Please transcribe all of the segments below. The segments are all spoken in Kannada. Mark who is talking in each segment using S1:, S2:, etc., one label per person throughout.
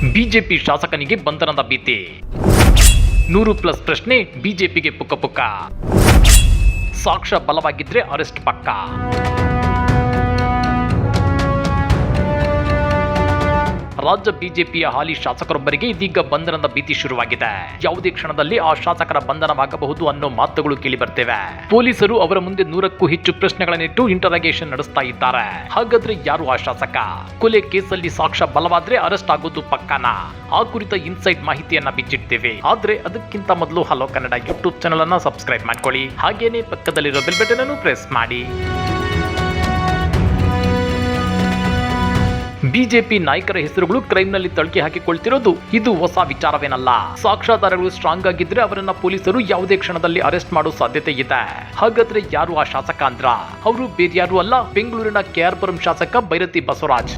S1: ಬಿಜೆಪಿ ಶಾಸಕನಿಗೆ ಬಂಧನದ ಭೀತಿ. ನೂರು ಪ್ಲಸ್ ಪ್ರಶ್ನೆ ಬಿಜೆಪಿಗೆ ಪುಕ್ಕ ಪುಕ್ಕ. ಸಾಕ್ಷ್ಯ ಬಲವಾಗಿದ್ರೆ ಅರೆಸ್ಟ್ ಪಕ್ಕ. ರಾಜ್ಯ ಬಿಜೆಪಿಯ ಹಾಲಿ ಶಾಸಕರೊಬ್ಬರಿಗೆ ಇದೀಗ ಬಂಧನದ ಭೀತಿ ಶುರುವಾಗಿದೆ. ಯಾವುದೇ ಕ್ಷಣದಲ್ಲಿ ಆ ಶಾಸಕರ ಬಂಧನವಾಗಬಹುದು ಅನ್ನೋ ಮಾತುಗಳು ಕೇಳಿ ಬರ್ತೇವೆ ಪೊಲೀಸರು ಅವರ ಮುಂದೆ ನೂರಕ್ಕೂ ಹೆಚ್ಚು ಪ್ರಶ್ನೆಗಳನ್ನಿಟ್ಟು ಇಂಟರಾಗೇಷನ್ ನಡೆಸ್ತಾ ಇದ್ದಾರೆ. ಹಾಗಾದ್ರೆ ಯಾರು ಆ ಶಾಸಕ? ಕೊಲೆ ಕೇಸಲ್ಲಿ ಸಾಕ್ಷ್ಯ ಬಲವಾದ್ರೆ ಅರೆಸ್ಟ್ ಆಗೋದು ಪಕ್ಕಾನ? ಆ ಕುರಿತ ಇನ್ಸೈಟ್ ಮಾಹಿತಿಯನ್ನ ಬಿಚ್ಚಿಡ್ತೇವೆ. ಆದ್ರೆ ಅದಕ್ಕಿಂತ ಮೊದಲು ಹಲೋ ಕನ್ನಡ ಯೂಟ್ಯೂಬ್ ಚಾನಲ್ ಅನ್ನ ಸಬ್ಸ್ಕ್ರೈಬ್ ಮಾಡ್ಕೊಳ್ಳಿ. ಹಾಗೇನೆ ಪಕ್ಕದಲ್ಲಿರೋ ಬೆಲ್ ಬಟನ್ ಅನ್ನು ಪ್ರೆಸ್ ಮಾಡಿ. ಬಿಜೆಪಿ ನಾಯಕರ ಹೆಸರುಗಳು ಕ್ರೈಮ್ನಲ್ಲಿ ತಳಕಿ ಹಾಕಿಕೊಳ್ತಿರೋದು ಇದು ಹೊಸ ವಿಚಾರವೇನಲ್ಲ. ಸಾಕ್ಷ್ಯಾಧಾರಗಳು ಸ್ಟ್ರಾಂಗ್ ಆಗಿದ್ರೆ ಅವರನ್ನ ಪೊಲೀಸರು ಯಾವುದೇ ಕ್ಷಣದಲ್ಲಿ ಅರೆಸ್ಟ್ ಮಾಡೋ ಸಾಧ್ಯತೆ ಇದೆ. ಹಾಗಾದ್ರೆ ಯಾರು ಆ ಶಾಸಕ ಅಂದ್ರ? ಅವರು ಬೇರ್ಯಾರು ಅಲ್ಲ, ಬೆಂಗಳೂರಿನ ಕೆಆರ್ಪುರಂ ಶಾಸಕ ಭೈರತಿ ಬಸವರಾಜ್.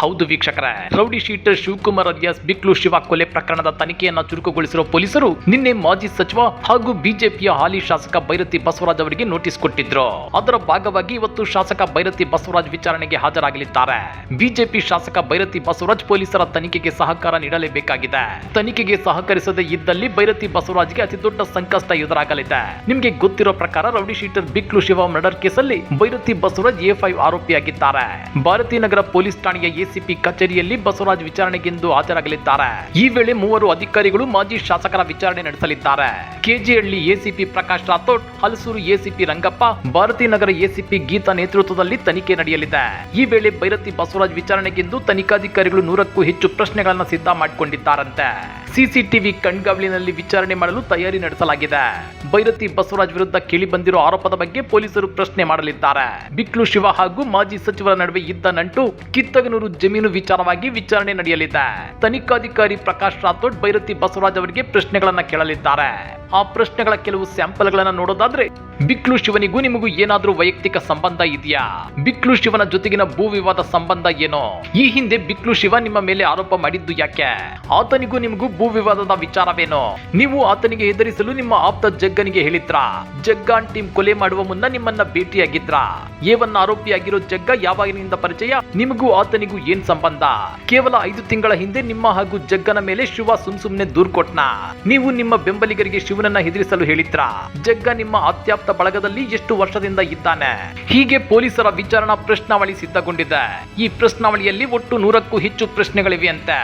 S1: ಹೌದು ವೀಕ್ಷಕರೇ. Rowdy sheeter Shivakumar alias, Biklu Shiva ಕೊಲೆ ಪ್ರಕರಣದ ತನಿಖೆಯನ್ನ ಚುರುಕುಗೊಳಿಸಿರುವ ಪೊಲೀಸರು ನಿನ್ನೆ ಮಾಜಿ ಸಚಿವ ಹಾಗೂ ಬಿಜೆಪಿಯ ಹಾಲಿ ಶಾಸಕ ಬೈರತಿ ಬಸವರಾಜ್ ಅವರಿಗೆ ನೋಟಿಸ್ ಕೊಟ್ಟಿದ್ರು. ಅದರ ಭಾಗವಾಗಿ ಇವತ್ತು ಶಾಸಕ ಬೈರತಿ ಬಸವರಾಜ್ ವಿಚಾರಣೆಗೆ ಹಾಜರಾಗಲಿದ್ದಾರೆ. ಬಿಜೆಪಿ ಶಾಸಕ ಬೈರತಿ ಬಸವರಾಜ್ ಪೊಲೀಸರ ತನಿಖೆಗೆ ಸಹಕಾರ ನೀಡಲೇಬೇಕಾಗಿದೆ. ತನಿಖೆಗೆ ಸಹಕರಿಸದೇ ಇದ್ದಲ್ಲಿ ಬೈರತಿ ಬಸವರಾಜ್ಗೆ ಅತಿ ದೊಡ್ಡ ಸಂಕಷ್ಟ ಎದುರಾಗಲಿದೆ. ನಿಮ್ಗೆ ಗೊತ್ತಿರೋ ಪ್ರಕಾರ rowdy sheeter, Biklu Shiva murder ಕೇಸಲ್ಲಿ ಬೈರತಿ ಬಸವರಾಜ್ ಎ ಫೈವ್ ಆರೋಪಿಯಾಗಿದ್ದಾರೆ. ಭಾರತೀ ನಗರ ಪೊಲೀಸ್ ಠಾಣೆಯ ಎಸಿಪಿ ಕಚೇರಿಯಲ್ಲಿ ಬಸವರಾಜ್ ವಿಚಾರಣೆಗೆಂದು ಹಾಜರಾಗಲಿದ್ದಾರೆ. ಈ ವೇಳೆ ಮೂವರು ಅಧಿಕಾರಿಗಳು ಮಾಜಿ ಶಾಸಕರ ವಿಚಾರಣೆ ನಡೆಸಲಿದ್ದಾರೆ. KG Halli ACP Prakash Rathod, Halasuru ACP Rangappa, Bharathi Nagar ACP Geetha ನೇತೃತ್ವದಲ್ಲಿ ತನಿಖೆ ನಡೆಯಲಿದೆ. ಈ ವೇಳೆ ಭೈರತಿ ಬಸವರಾಜ್ ವಿಚಾರಣೆಗೆಂದು ತನಿಖಾಧಿಕಾರಿಗಳು ನೂರಕ್ಕೂ ಹೆಚ್ಚು ಪ್ರಶ್ನೆಗಳನ್ನು ಸಿದ್ಧ ಮಾಡಿಕೊಂಡಿದ್ದಾರಂತೆ. ಸಿಸಿಟಿವಿ ಕಣ್ಗಾವಲಿನಲ್ಲಿ ವಿಚಾರಣೆ ಮಾಡಲು ತಯಾರಿ ನಡೆಸಲಾಗಿದೆ. ಭೈರತಿ ಬಸವರಾಜ್ ವಿರುದ್ಧ ಕೇಳಿ ಬಂದಿರೋ ಆರೋಪದ ಬಗ್ಗೆ ಪೊಲೀಸರು ಪ್ರಶ್ನೆ ಮಾಡಲಿದ್ದಾರೆ. ಬಿಕ್ಲು ಶಿವ ಹಾಗೂ ಮಾಜಿ ಸಚಿವರ ನಡುವೆ ಇದ್ದ ನಂಟು ಕಿತ್ತಗನೂರು ಜಮೀನು ವಿಚಾರವಾಗಿ ವಿಚಾರಣೆ ನಡೆಯಲಿದೆ. ತನಿಖಾಧಿಕಾರಿ ಪ್ರಕಾಶ್ ರಾಥೋಡ್ ಭೈರತಿ ಬಸವರಾಜ್ ಅವರಿಗೆ ಪ್ರಶ್ನೆಗಳನ್ನ ಕೇಳಲಿದ್ದಾರೆ. ಆ ಪ್ರಶ್ನೆಗಳ ಕೆಲವು ಸ್ಯಾಂಪಲ್ಗಳನ್ನು ನೋಡೋದಾದ್ರೆ, ಬಿಕ್ಲು ಶಿವನಿಗೂ ನಿಮಗೂ ಏನಾದ್ರೂ ವೈಯಕ್ತಿಕ ಸಂಬಂಧ ಇದೆಯಾ? ಬಿಕ್ಲು ಶಿವನ ಜೊತೆಗಿನ ಭೂ ವಿವಾದ ಸಂಬಂಧ ಏನೋ? ಈ ಹಿಂದೆ ಬಿಕ್ಲು ಶಿವ ನಿಮ್ಮ ಮೇಲೆ ಆರೋಪ ಮಾಡಿದ್ದು ಯಾಕೆ? ಆತನಿಗೂ ನಿಮಗೂ ಭೂ ವಿವಾದದ ವಿಚಾರವೇನೋ? ನೀವು ಆತನಿಗೆ ಹೆದರಿಸಲು ನಿಮ್ಮ ಆಪ್ತ ಜಗ್ಗನಿಗೆ ಹೇಳಿದ್ರಾ? ಜಗ್ಗಾನ್ ಟೀಮ್ ಕೊಲೆ ಮಾಡುವ ಮುನ್ನ ನಿಮ್ಮನ್ನ ಭೇಟಿಯಾಗಿದ್ರಾ? ಏವನ್ನ ಆರೋಪಿಯಾಗಿರೋ ಜಗ್ಗ ಯಾವಾಗಿನಿಂದ ಪರಿಚಯ? ನಿಮಗೂ ಆತನಿಗೂ ಏನ್ ಸಂಬಂಧ? ಕೇವಲ ಐದು ತಿಂಗಳ ಹಿಂದೆ ನಿಮ್ಮ ಹಾಗೂ ಜಗ್ಗನ ಮೇಲೆ ಶಿವ ಸುಮ್ ಸುಮ್ನೆ ದೂರ್ ಕೊಟ್ನ? ನೀವು ನಿಮ್ಮ ಬೆಂಬಲಿಗರಿಗೆ ಶಿವನನ್ನ ಹೆದರಿಸಲು ಹೇಳಿದ್ರಾ? ಜಗ್ಗ ನಿಮ್ಮ ಅತ್ಯಾಪ್ತ ಬಳಗದಲ್ಲಿ ಎಷ್ಟು ವರ್ಷದಿಂದ ಇದ್ದಾನೆ? ಹೀಗೆ ಪೊಲೀಸರ ವಿಚಾರಣಾ ಪ್ರಶ್ನಾವಳಿ ಸಿದ್ಧಗೊಂಡಿದೆ. ಈ ಪ್ರಶ್ನಾವಳಿಯಲ್ಲಿ ಒಟ್ಟು ನೂರಕ್ಕೂ ಹೆಚ್ಚು ಪ್ರಶ್ನೆಗಳಿವೆ ಅಂತೆ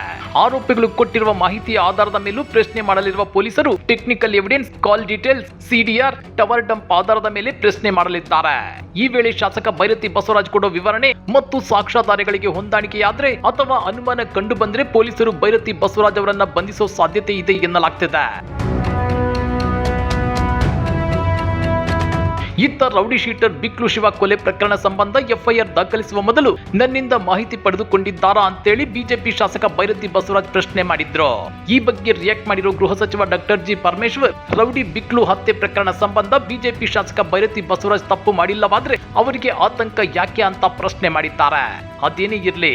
S1: ಆರೋಪಿಗಳು ಕೊಟ್ಟಿರುವ ಮಾಹಿತಿಯ ಆಧಾರದ ಮೇಲೂ ಪ್ರಶ್ನೆ ಮಾಡಲಿರುವ ಪೊಲೀಸರು technical evidence, call details CDR tower dump ಆಧಾರದ ಮೇಲೆ ಪ್ರಶ್ನೆ ಮಾಡಲಿದ್ದಾರೆ. ಈ ವೇಳೆ ಶಾಸಕ ಭೈರತಿ ಬಸವರಾಜ್ ಕೊಡೋ ವಿವರಣೆ ಮತ್ತು ಸಾಕ್ಷ್ಯಾಧಾರಗಳಿಗೆ ಹೊಂದಾಣಿಕೆಯಾದ್ರೆ ಅಥವಾ ಅನುಮಾನ ಕಂಡು ಬಂದ್ರೆ ಪೊಲೀಸರು ಭೈರತಿ ಬಸವರಾಜ್ ಅವರನ್ನ ಬಂಧಿಸೋ ಸಾಧ್ಯತೆ ಇದೆ ಎನ್ನಲಾಗ್ತಿದೆ. ಇತ್ತ ರೌಡಿ ಶೀಟರ್ ಬಿಕ್ಲು ಶಿವ ಕೊಲೆ ಪ್ರಕರಣ ಸಂಬಂಧ ಎಫ್ಐಆರ್ ದಾಖಲಿಸುವ ಮೊದಲು ನನ್ನಿಂದ ಮಾಹಿತಿ ಪಡೆದುಕೊಂಡಿದ್ದಾರಾ ಅಂತೇಳಿ ಬಿಜೆಪಿ ಶಾಸಕ ಭೈರತಿ ಬಸವರಾಜ್ ಪ್ರಶ್ನೆ ಮಾಡಿದ್ರು. ಈ ಬಗ್ಗೆ ರಿಯಾಕ್ಟ್ ಮಾಡಿರೋ ಗೃಹ ಸಚಿವ doctor G Parameshwar, rowdy Biklu ಹತ್ಯೆ ಪ್ರಕರಣ ಸಂಬಂಧ ಬಿಜೆಪಿ ಶಾಸಕ ಭೈರತಿ ಬಸವರಾಜ್ ತಪ್ಪು ಮಾಡಿಲ್ಲವಾದ್ರೆ ಅವರಿಗೆ ಆತಂಕ ಯಾಕೆ ಅಂತ ಪ್ರಶ್ನೆ ಮಾಡಿದ್ದಾರೆ. ಅದೇನೇ ಇರಲಿ,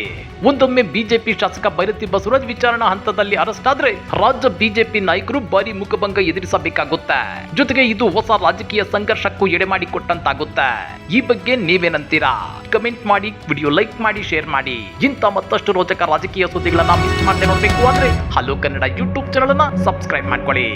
S1: ಒಂದೊಮ್ಮೆ ಬಿಜೆಪಿ ಶಾಸಕ ಭೈರತಿ ಬಸವರಾಜ್ ವಿಚಾರಣಾ ಹಂತದಲ್ಲಿ ಅರೆಸ್ಟ್ ಆದ್ರೆ ರಾಜ್ಯ ಬಿಜೆಪಿ ನಾಯಕರು ಭಾರಿ ಮುಖಭಂಗ ಎದುರಿಸಬೇಕಾಗುತ್ತೆ. ಜೊತೆಗೆ ಇದು ಹೊಸ ರಾಜಕೀಯ ಸಂಘರ್ಷಕ್ಕೂ ಎಡೆ ಮಾಡಿಕೊಟ್ಟಂತಾಗುತ್ತೆ. ಈ ಬಗ್ಗೆ ನೀವೇನಂತೀರಾ? ಕಮೆಂಟ್ ಮಾಡಿ, ವಿಡಿಯೋ ಲೈಕ್ ಮಾಡಿ, ಶೇರ್ ಮಾಡಿ. ಇಂಥ ಮತ್ತಷ್ಟು ರೋಚಕ ರಾಜಕೀಯ ಸುದ್ದಿಗಳನ್ನ ಮಿಸ್ ಮಾಡದೆ ನೋಡ್ಬೇಕು ಅಂದ್ರೆ ಹಲೋ ಕನ್ನಡ ಯೂಟ್ಯೂಬ್ ಚಾನಲ್ ಅನ್ನ ಸಬ್ಸ್ಕ್ರೈಬ್ ಮಾಡ್ಕೊಳ್ಳಿ.